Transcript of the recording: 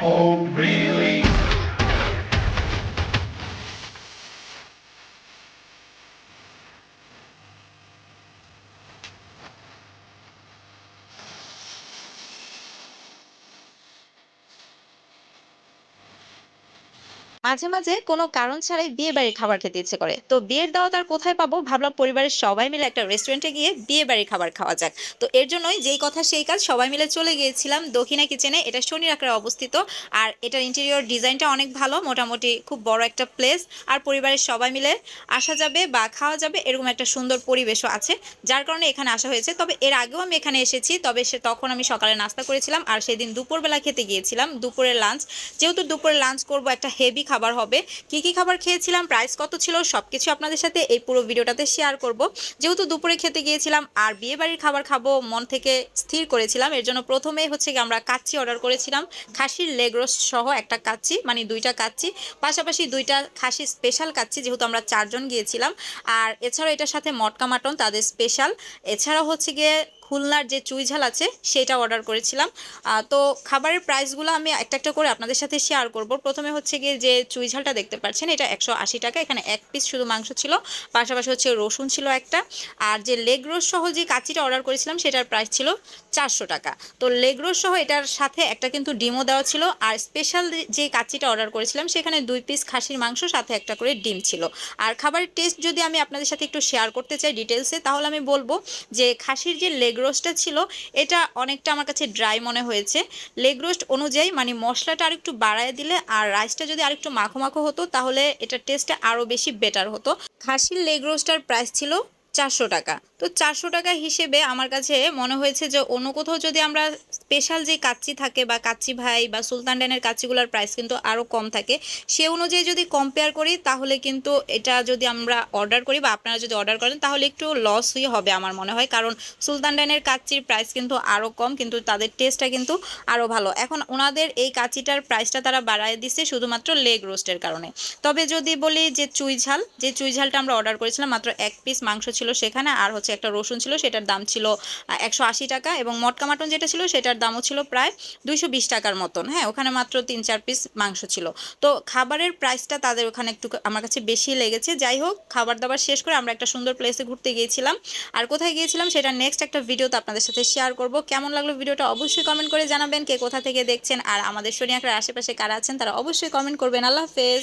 Oh, really? মাঝে, মাঝে কোনো কারণ ছাড়াই বিয়ে বাড়ির খাবার খেতে ইচ্ছে করে। তো বিয়ের দাওয়াত আর কোথায় পাবো? ভাবলাম পরিবারের সবাই মিলে একটা রেস্টুরেন্টে গিয়ে বিয়ে বাড়ির খাবার খাওয়া যাক। তো এর জন্যই যেই কথা সেই কাজ সবাই মিলে চলে গিয়েছিলাম দক্ষিণা কিচেনে। এটা শনির আখড়ায় অবস্থিত। আর এটার ইন্টেরিয়র ডিজাইনটা অনেক ভালো। মোটামুটি খুব বড় একটা প্লেস। আর পরিবারের সবাই মিলে আসা যাবে বা খাওয়া যাবে এরকম একটা সুন্দর পরিবেশও আছে। যার কারণে এখানে আসা হয়েছে। তবে এর আগেও আমি এখানে এসেছি। তবে সে তখন আমি সকালে নাস্তা করেছিলাম। আর সেদিন দুপুরবেলা খেতে গিয়েছিলাম। দুপুরের লাঞ্চ। যেহেতু দুপুরে লাঞ্চ করব একটা হেভি খাবার হবে। কি, কি খাবার খেয়েছিলাম, প্রাইস কত ছিল সবকিছু আপনাদের সাথে এই পুরো ভিডিওটাতে শেয়ার করব। যেহেতু দুপুরে খেতে গিয়েছিলাম আর বিয়েবাড়ির খাবার খাব মন থেকে স্থির করেছিলাম। এর জন্য প্রথমেই হচ্ছে গিয়ে আমরা কাচ্চি অর্ডার করেছিলাম। খাসির লেগ রোস্ট সহ একটা কাচ্চি মানে ২ টা কাচ্চি। পাশাপাশি ২ টা খাসি স্পেশাল কাচ্চি যেহেতু আমরা চারজন গিয়েছিলাম। আর এছাড়াও এটার সাথে মটকা মাটন তাদের স্পেশাল। এছাড়াও হচ্ছে গিয়ে খুলনার যে চুই ঝাল আছে সেটা অর্ডার করেছিলাম। তো খাবারের প্রাইসগুলো আমি একটা, একটা করে আপনাদের সাথে শেয়ার করব। প্রথমে হচ্ছে গিয়ে যে চুই ঝালটা দেখতে পাচ্ছেন এটা ১৮০ টাকা। এখানে এক পিস শুধু মাংস ছিল। পাশাপাশি হচ্ছে রসুন ছিল একটা। আর যে লেগ রোস্ট সহ যে কাচিটা অর্ডার করেছিলাম সেটার প্রাইস ছিল ৪০০ টাকা। তো লেগ রোস্ট সহ এটার সাথে একটা কিন্তু ডিমও দেওয়া ছিল। আর স্পেশাল যে কাচিটা অর্ডার করেছিলাম সেখানে দুই পিস খাসির মাংস সাথে একটা করে ডিম ছিল। আর খাবারের টেস্ট যদি আমি আপনাদের সাথে একটু শেয়ার করতে চাই ডিটেলসে তাহলে আমি বলব যে খাসির যে লেগ রোস্টটা ছিল এটা অনেকটা আমার কাছে ড্রাই মনে হয়েছে। লেগ রোস্ট অনুযায়ী মানে মশলাটা আরেকটু বাড়ায় দিলে আর রাইসটা যদি আরেকটু মাখো, মাখো হতো তাহলে এটার টেস্টটা আরও বেশি বেটার হতো। খাসির লেগ রোস্টটার প্রাইস ছিল ৪০০ টাকা। তো ৪০০ টাকা হিসেবে আমার কাছে মনে হয়েছে যে অন্য কোথাও যদি আমরা স্পেশাল যে কাচ্চি থাকে বা কাচ্চি ভাই বা সুলতান ড্যানের কাচ্চিগুলোর প্রাইস কিন্তু আরও কম থাকে। সে অনুযায়ী যদি কম্পেয়ার করি তাহলে কিন্তু এটা যদি আমরা অর্ডার করি বা আপনারা যদি অর্ডার করেন তাহলে একটু লসই হবে আমার মনে হয়। কারণ সুলতান ড্যানের কাচ্চির প্রাইস কিন্তু আরও কম কিন্তু তাদের টেস্টটা কিন্তু আরও ভালো। এখন ওনাদের এই কাচ্চিটার প্রাইসটা তারা বাড়ায় দিচ্ছে শুধুমাত্র লেগ রোস্টের কারণে। তবে যদি বলি যে চুই ঝাল, যে চুই ঝালটা আমরা অর্ডার করেছিলাম মাত্র এক পিস মাংস ছিল সেখানে আর হচ্ছে একটা রসুন ছিল সেটার দাম ছিল একশো ১৮০ টাকা এবং মটকা মাটন যেটা ছিল সেটার দামও ছিল প্রায় ২২০ টাকার মতন। হ্যাঁ, ওখানে মাত্র ৩-৪ পিস মাংস ছিল। তো খাবারের প্রাইসটা তাদের ওখানে একটু আমার কাছে বেশি লেগেছে। যাই হোক খাবার-দাবার শেষ করে আমরা একটা সুন্দর প্লেসে ঘুরতে গিয়েছিলাম। আর কোথায় গিয়েছিলাম সেটা নেক্সট একটা ভিডিওতে আপনাদের সাথে শেয়ার করব। কেমন লাগল ভিডিওটা অবশ্যই কমেন্ট করে জানাবেন কে কোথা থেকে দেখছেন আর আমাদের শনিয়াখার আশেপাশে কারা আছেন তারা অবশ্যই কমেন্ট করবেন। আল্লাহ হাফেজ।